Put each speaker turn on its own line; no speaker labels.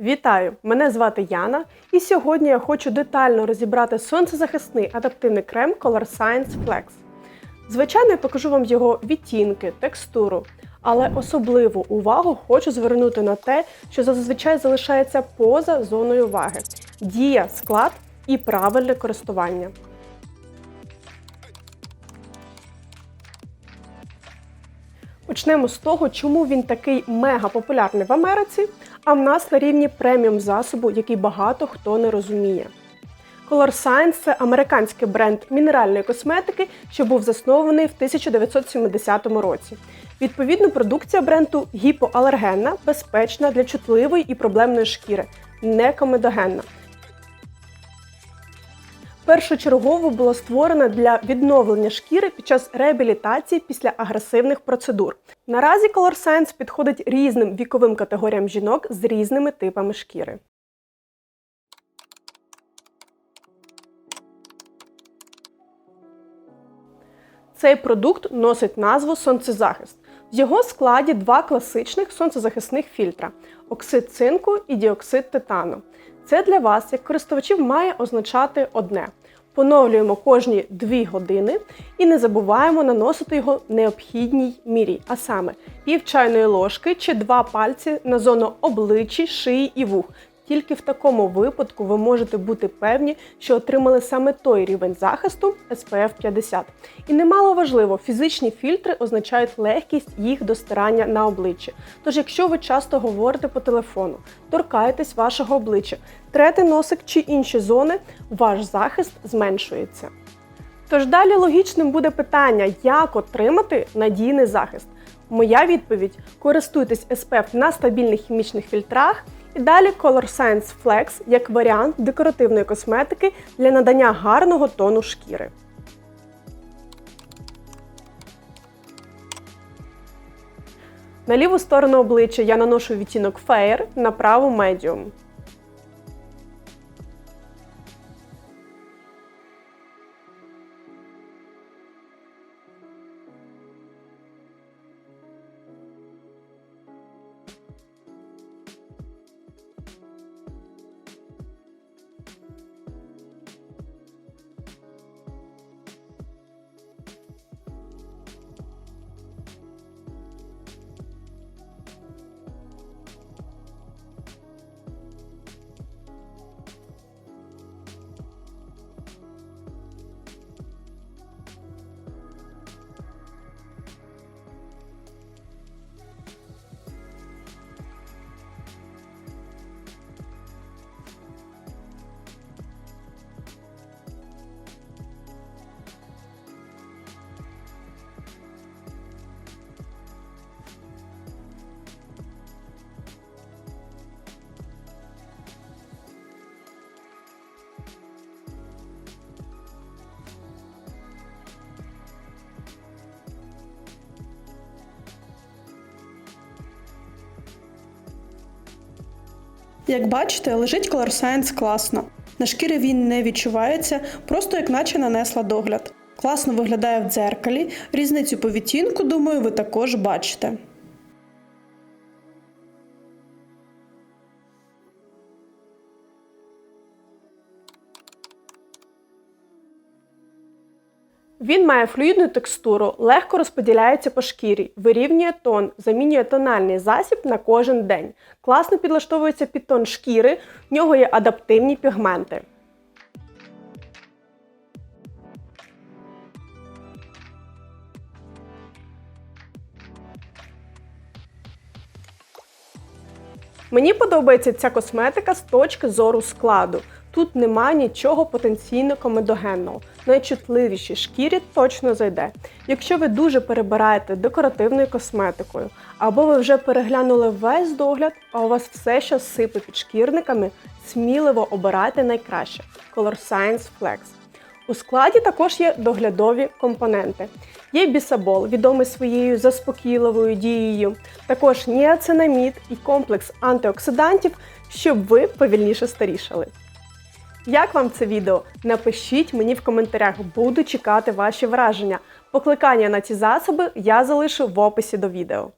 Вітаю! Мене звати Яна, і сьогодні я хочу детально розібрати сонцезахисний адаптивний крем Color Science Flex. Звичайно, я покажу вам його відтінки, текстуру, але особливу увагу хочу звернути на те, що зазвичай залишається поза зоною уваги: дія, склад і правильне користування. Почнемо з того, чому він такий мега популярний в Америці, а в нас на рівні преміум засобу, який багато хто не розуміє. Color Science – це американський бренд мінеральної косметики, що був заснований в 1970 році. Відповідно, продукція бренду гіпоалергенна, безпечна для чутливої і проблемної шкіри, не комедогенна. Першочергово була створена для відновлення шкіри під час реабілітації після агресивних процедур. Наразі Color Science підходить різним віковим категоріям жінок з різними типами шкіри. Цей продукт носить назву сонцезахист. В його складі два класичних сонцезахисних фільтра оксид цинку і діоксид титану. Це для вас, як користувачів, має означати одне: поновлюємо кожні 2 години і не забуваємо наносити його необхідній мірі, а саме пів чайної ложки чи два пальці на зону обличчя, шиї і вух. Тільки в такому випадку ви можете бути певні, що отримали саме той рівень захисту SPF 50. І немало важливо, фізичні фільтри означають легкість їх достирання на обличчі. Тож, якщо ви часто говорите по телефону, торкаєтесь вашого обличчя, трете носик чи інші зони, ваш захист зменшується. Тож далі логічним буде питання, як отримати надійний захист. Моя відповідь: користуйтесь SPF на стабільних хімічних фільтрах. І далі Color Science Flex як варіант декоративної косметики для надання гарного тону шкіри. На ліву сторону обличчя я наношу відтінок Fair, на праву Medium.
Як бачите, лежить Color Science класно. На шкірі він не відчувається, просто як наче нанесла догляд. Класно виглядає в дзеркалі. Різницю по відтінку, думаю, ви також бачите.
Він має флюїдну текстуру, легко розподіляється по шкірі, вирівнює тон, замінює тональний засіб на кожен день. Класно підлаштовується під тон шкіри, в нього є адаптивні пігменти. Мені подобається ця косметика з точки зору складу. Тут немає нічого потенційно комедогенного. Найчутливішій шкірі точно зайде. Якщо ви дуже перебираєте декоративною косметикою, або ви вже переглянули весь догляд, а у вас все ще сипе під шкірниками, сміливо обирайте найкраще Color Science Flex. У складі також є доглядові компоненти. Є бісабол, відомий своєю заспокійливою дією, також ніацинамід і комплекс антиоксидантів, щоб ви повільніше старішали. Як вам це відео? Напишіть мені в коментарях, буду чекати ваші враження. Покликання на ці засоби я залишу в описі до відео.